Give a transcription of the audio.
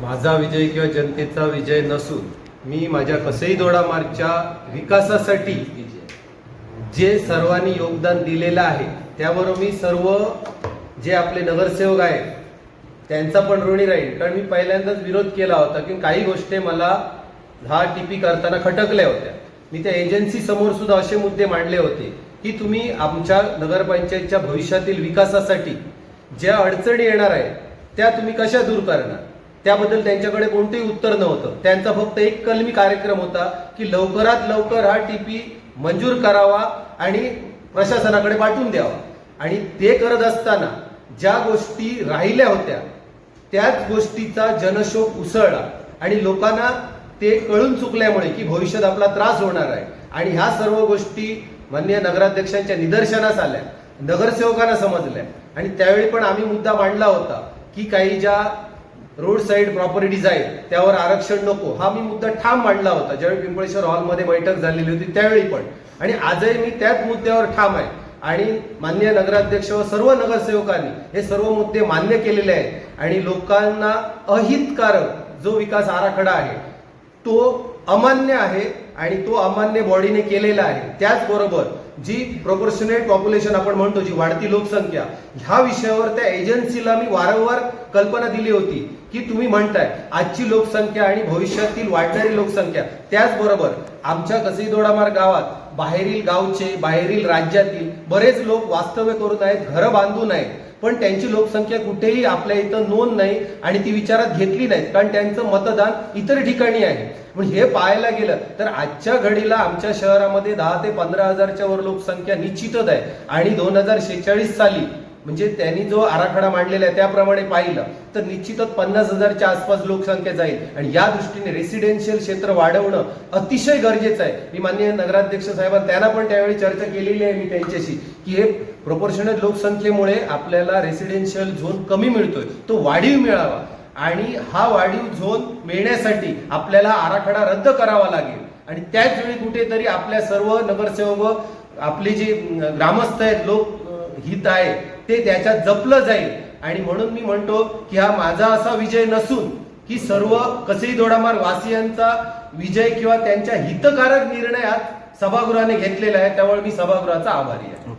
माझा विजय किंवा जनतेचा विजय नसून मी माझ्या कसई दोडा मार्गच्या विकासासाठी जे सर्वांनी योगदान दिलेलं आहे त्याबरोबर मी सर्व जे आपले नगरसेवक आहेत त्यांचा पण ऋणी राहील. कारण मी पहिल्यांदाच विरोध केला होता की काही गोष्टी मला हा टीपी करताना खटकल्या होत्या. मी त्या एजन्सी समोर सुद्धा असे मुद्दे मांडले होते की तुम्ही आमच्या नगरपंचायतच्या भविष्यातील विकासासाठी ज्या अडचणी येणार आहेत त्या तुम्ही कशा दूर करणार? त्याबद्दल त्यांच्याकडे कोणतंही उत्तर नव्हतं. त्यांचा फक्त एक कलमी कार्यक्रम होता की लवकरात लवकर हा टीपी मंजूर करावा आणि प्रशासनाकडे पाठवून द्यावा. आणि ते करत असताना ज्या गोष्टी राहिल्या होत्या त्याच गोष्टीचा जनशोक उसळला. आणि लोकांना ते कळून चुकल्यामुळे की भविष्यात आपला त्रास होणार आहे. आणि ह्या सर्व गोष्टी माननीय नगराध्यक्षांच्या निदर्शनास आल्या. नगरसेवकांना समजल्या. आणि त्यावेळी पण आम्ही मुद्दा मांडला होता की काही ज्या रोड साईड प्रॉपर्टीज आहेत त्यावर आरक्षण नको. हा मी मुद्दा ठाम मांडला होता. ज्यावेळी पिंपळेश्वर हॉलमध्ये बैठक झालेली होती त्यावेळी पण. आणि आजही मी त्याच मुद्द्यावर ठाम आहे. आणि मान्य नगराध्यक्ष व सर्व नगरसेवकांनी हे सर्व मुद्दे मान्य केलेले आहेत. आणि लोकांना अहितकारक जो विकास आराखडा आहे तो अमान्य आहे आणि तो अमान्य बॉडीने केलेला आहे. त्याचबरोबर जी प्रोपोर्शनेट पॉप्युलेशन आपण म्हणतो जी वाढती लोकसंख्या ह्या विषयावर त्या एजन्सीला मी वारंवार कल्पना दिली होती की तुम्ही म्हणताय आजची लोकसंख्या आणि भविष्यातील वाढणारी लोकसंख्या. त्याचबरोबर आमच्या कसईदोडामार गावात बाहेरील गावचे बाहेरील राज्यातील बरेच लोक वास्तव्य करून आहेत घरं बांधून आहेत. पण त्यांची लोकसंख्या कुठेही आपल्या इथं नोंद नाही आणि ती विचारात घेतली नाहीत कारण त्यांचं मतदान इतर ठिकाणी आहे. पण हे पाहायला गेलं तर आजच्या घडीला आमच्या शहरामध्ये दहा ते पंधरा हजारच्या वर लोकसंख्या निश्चितच आहे. आणि दोन हजार शेहेचाळीस साली म्हणजे त्यांनी जो आराखडा मांडलेला आहे त्याप्रमाणे पाहिलं तर निश्चितच पन्नास हजारच्या आसपास लोकसंख्या जाईल. आणि या दृष्टीने रेसिडेन्शियल क्षेत्र वाढवणं अतिशय गरजेचं आहे. मी माननीय नगराध्यक्ष साहेबांना त्यांना पण त्यावेळी चर्चा केलेली आहे मी त्यांच्याशी की हे प्रोपोर्शनल लोकसंख्येमुळे आपल्याला रेसिडेन्शियल झोन कमी मिळतोय. तो वाढीव मिळावा. आणि हा वाढीव झोन मिळण्यासाठी आपल्याला आराखडा रद्द करावा लागेल. आणि त्याच वेळी कुठेतरी आपल्या सर्व नगरसेवक आपले आपली जी ग्रामस्थ आहेत लोक हित आहे ते त्याच्यात जपलं जाईल. आणि म्हणून मी म्हणतो की हा माझा असा विजय नसून की सर्व कसई दोडामार वासियांचा विजय किंवा त्यांच्या हितकारक निर्णयात सभागृहाने घेतलेला आहे त्यामुळे मी सभागृहाचा आभारी आहे.